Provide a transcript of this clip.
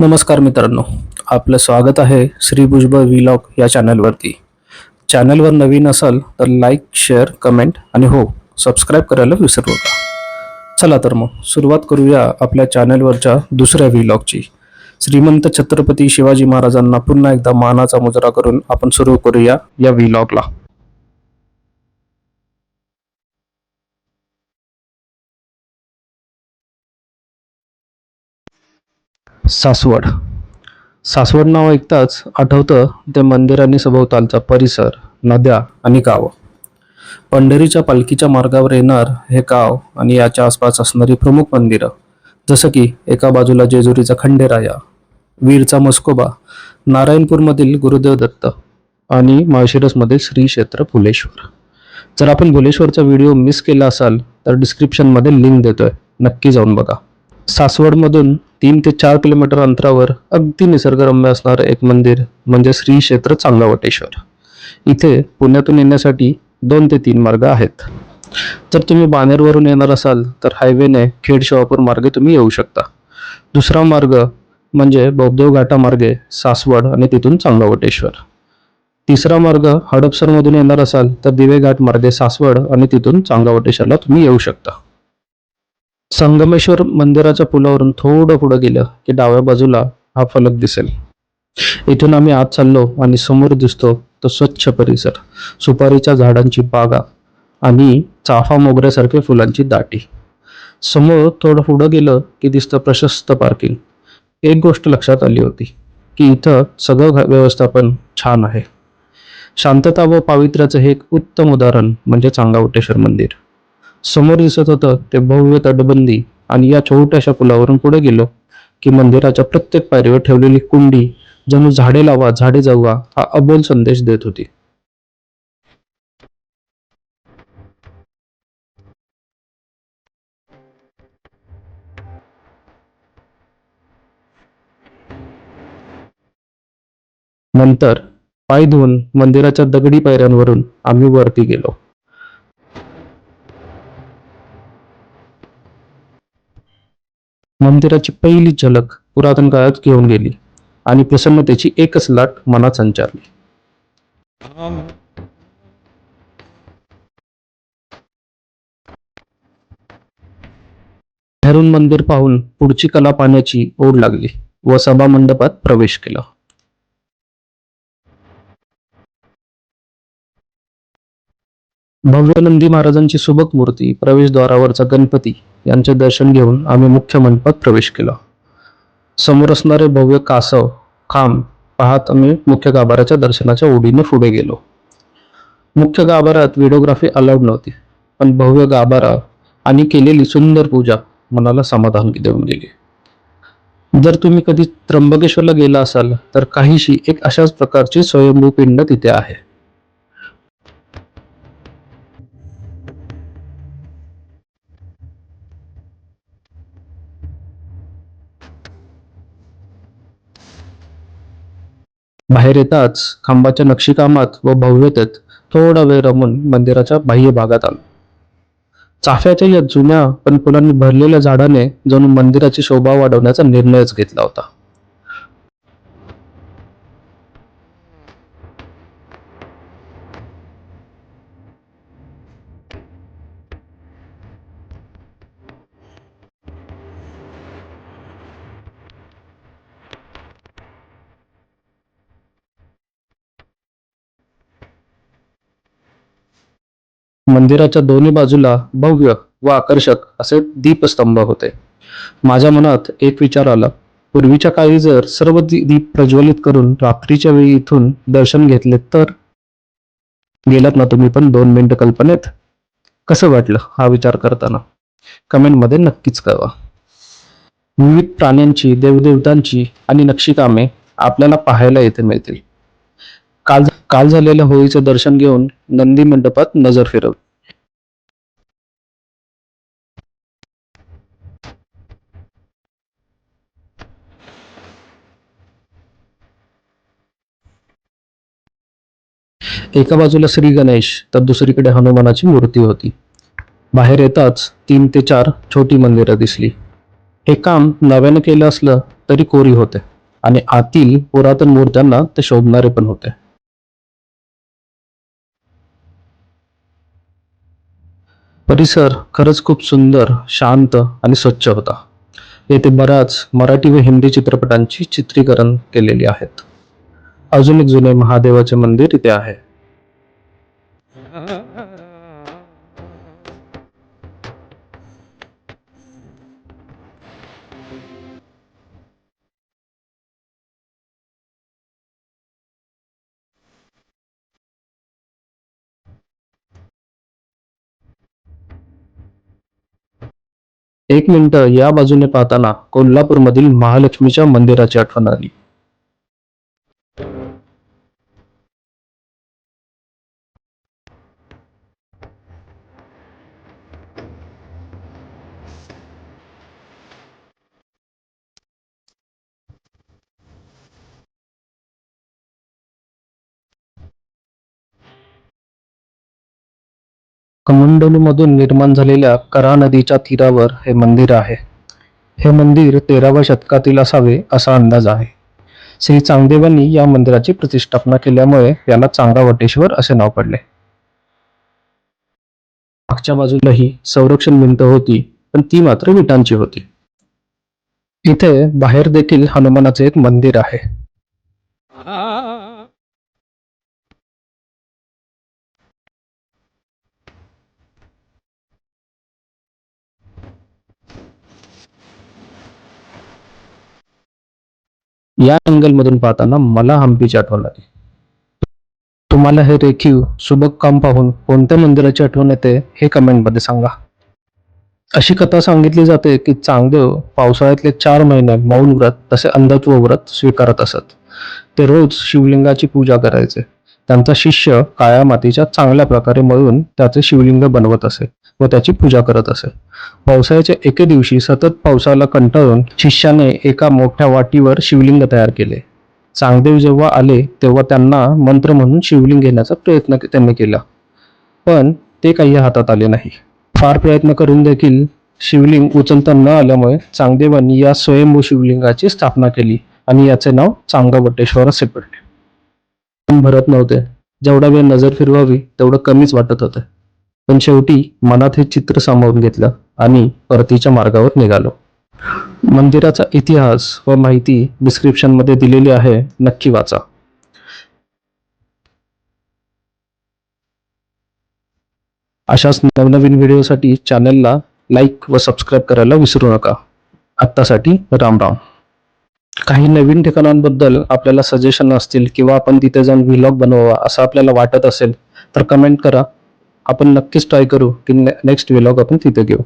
नमस्कार मित्रांनो आपलं स्वागत आहे श्री भुजबळ व्लॉग या चॅनलवरती चॅनलवर नवीन असाल तर लाईक शेअर कमेंट आणि हो सबस्क्राईब करायला विसरू नका. चला तर मग सुरुवात करूया आपल्या चॅनलवरच्या दुसऱ्या व्लॉगची श्रीमंत छत्रपती शिवाजी महाराजांना पुन्हा एकदा मानाचा मुजरा करून आपण सुरू करूया या व्लॉगला सासवड. सासवड नाव ऐकताच आठवतं ते मंदिर आणि सभोवतालचा परिसर नद्या आणि गावं. पंढरीच्या पालखीच्या मार्गावर येणार हे गाव आणि याच्या आसपास असणारी प्रमुख मंदिरं जसं की एका बाजूला जेजुरीचा खंडेराया वीरचा मस्कोबा नारायणपूरमधील गुरुदेव दत्त आणि माळशिरसमधील श्री क्षेत्र फुलेश्वर. जर आपण भुलेश्वरचा व्हिडिओ मिस केला असाल तर डिस्क्रिप्शनमध्ये लिंक देतोय. नक्की जाऊन बघा. सासवडमधून तीन ते चार किलोमीटर अंतरावर अगदी निसर्गरम्य असणारं एक मंदिर म्हणजे श्री क्षेत्र चांगलावटेश्वर. इथे पुण्यातून येण्यासाठी दोन ते तीन मार्ग आहेत. जर तुम्ही बानेरवरून येणार असाल तर हायवेने खेड शिवापूर मार्गे तुम्ही येऊ शकता. दुसरा मार्ग म्हणजे बौद्धव घाटा मार्गे सासवड आणि तिथून चांगलावटेश्वर. तिसरा मार्ग हडपसरमधून येणार असाल तर दिवेघाट मार्गे सासवड आणि तिथून चांगलावटेश्वरला तुम्ही येऊ शकता. संगमेश्वर मंदिराच्या पुलावरून थोडं पुढं गेलं की डाव्या बाजूला हा फलक दिसेल. इथून आम्ही आत चाललो आणि समोर दिसतो तो स्वच्छ परिसर सुपारीच्या झाडांची बागा आणि चाफा मोगऱ्यासारखे फुलांची दाटी. समोर थोडं पुढं गेलं की दिसतं प्रशस्त पार्किंग एक गोष्ट लक्षात आली होती की इथं सगळं घ- व्यवस्थापन छान आहे. शांतता व पावित्र्याचं हे एक उत्तम उदाहरण म्हणजे चांगावटेश्वर मंदिर. समोर दिसत होतं ते भव्य तटबंदी आणि या छोट्याशा पुलावरून पुढे गेलो की मंदिराच्या प्रत्येक पायरीवर ठेवलेली कुंडी जणू झाडे लावा झाडे जगवा हा अबोल संदेश देत होती. नंतर पाय धुवून मंदिराच्या दगडी पायऱ्यांवरून आम्ही वरती गेलो. मंदिराची पहिली झलक पुरातन काळात घेऊन गेली आणि प्रसन्नतेची एकच लाट मनात संचारली. बाहेरून मंदिर पाहून पुढची कला पाहण्याची ओढ लागली व सभा मंडपात प्रवेश केला. भव्य नंदी महाराजांची सुबक मूर्ती प्रवेशद्वारावरचा गणपती यांचे दर्शन घेऊन आम्ही मुख्य मंडपात प्रवेश केला. समोर असणारे भव्य कासव खांब पाहत आम्ही मुख्य गाभाऱ्याच्या दर्शनाच्या ओढीने पुढे गेलो. मुख्य गाभाऱ्यात व्हिडिओग्राफी अलाउड नव्हती पण भव्य गाभारा आणि केलेली सुंदर पूजा मनाला समाधान देऊन गेली. जर तुम्ही कधी त्र्यंबकेश्वरला गेला असाल तर काहीशी एक अशाच प्रकारची स्वयंभू पिंड तिथे आहे. बाहेर येताच खांबाच्या नक्षीकामात व भव्यतेत थोडा वेळ रमून मंदिराच्या बाह्य भागात आलो. चाफ्याच्या या जुन्या पण फुलांनी भरलेल्या झाडाने जणू मंदिराची शोभा वाढवण्याचा निर्णयच घेतला होता. मंदिराच्या दोन्ही बाजूला भव्य व आकर्षक असे दीपस्तंभ होते. माझ्या मनात एक विचार आला. पूर्वीच्या काळी जर सर्व दीप प्रज्वलित करून रात्रीच्या वेळी इथून दर्शन घेतले तर? गेलात ना तुम्ही पण दोन मिनिटं कल्पनेत? कसं वाटलं हा विचार करताना? कमेंटमध्ये नक्कीच कळवा. विविध प्राण्यांची देवदेवतांची आणि नक्षीकामे आपल्याला पाहायला येथे मिळतील. काल काल झालेल्या होळीचे दर्शन घेऊन नंदी मंडपात नजर फिरव. एका बाजूला श्री गणेश तर दुसरीकडे हनुमानाची मूर्ती होती. बाहेर येताच तीन ते चार छोटी मंदिरं दिसली. हे काम नव्यानं केलं असलं तरी कोरी होते आणि आतील पुरातन मूर्त्यांना ते शोभणारे पण होते. परिसर खरंच खूप सुंदर शांत आणि स्वच्छ होता. येथे बऱ्याच मराठी व हिंदी चित्रपटांची चित्रीकरण केलेली आहेत. अजून एक जुने महादेवाचे मंदिर इथे आहे. एक मिनिट या बाजूने पाहताना कोल्हापूरमधील महालक्ष्मीच्या मंदिराची आठवण आली. कमंडलूमधून निर्माण झालेल्या करा नदीच्या तीरावर हे मंदिर आहे. हे मंदिर तेराव्या शतकातील असावे असा अंदाज आहे. श्री चांगदेवांनी या मंदिराची प्रतिष्ठापना केल्यामुळे याला चांगावटेश्वर असे नाव पडले. मागच्या बाजूलाही संरक्षण भिंत होती पण ती मात्र विटांची होती. इथे बाहेर देखील हनुमानाचे एक मंदिर आहे. या अँगल मधून पाहताना मला हम्पीची आठवण आली. तुम्हाला हे रेखीव सुबक काम पाहून कोणत्या मंदिराची आठवण येते हे कमेंटमध्ये सांगा. अशी कथा सांगितली जाते की चांगदेव पावसाळ्यातले चार महिने मौन व्रत तसे अंधत्व व्रत स्वीकारत असत. ते रोज शिवलिंगाची पूजा करायचे. त्यांचा शिष्य काळ्या मातीच्या चांगल्या प्रकारे मळून त्याचे शिवलिंग बनवत असे व त्याची पूजा करत असे. पावसाळ्याच्या एके दिवशी सतत पावसाला कंटाळून शिष्याने एका मोठ्या वाटीवर शिवलिंग तयार केले. चांगदेव जेव्हा आले तेव्हा त्यांना मंत्र म्हणून शिवलिंग घेण्याचा प्रयत्न त्यांनी केला. पण ते काही हातात आले नाही. फार प्रयत्न करून देखील शिवलिंग उचलता न आल्यामुळे चांगदेवांनी या स्वयंभू शिवलिंगाची स्थापना केली आणि याचे नाव चांगावटेश्वर असे पडले. भरत नव्हते. जेवढा वेळ नजर फिरवावी तेवढं कमीच वाटत होतं. पण शेवटी मनात हे चित्र सामावून घेतलं आणि परतीच्या मार्गावर निघालो. मंदिराचा इतिहास व माहिती डिस्क्रिप्शनमध्ये दिलेली आहे. नक्की वाचा. अशाच नवनवीन व्हिडिओसाठी चॅनलला लाईक व सबस्क्राईब करायला विसरू नका. आत्तासाठी राम राम. काही नवीन ठिकाणांबद्दल आपल्याला सजेशन असतील किंवा आपण तिथे जाऊन व्हिलॉग बनवावा असं आपल्याला वाटत असेल तर कमेंट करा. आपण नक्कीच ट्राय करू की नेक्स्ट व्हिलॉग आपण तिथे घेऊ.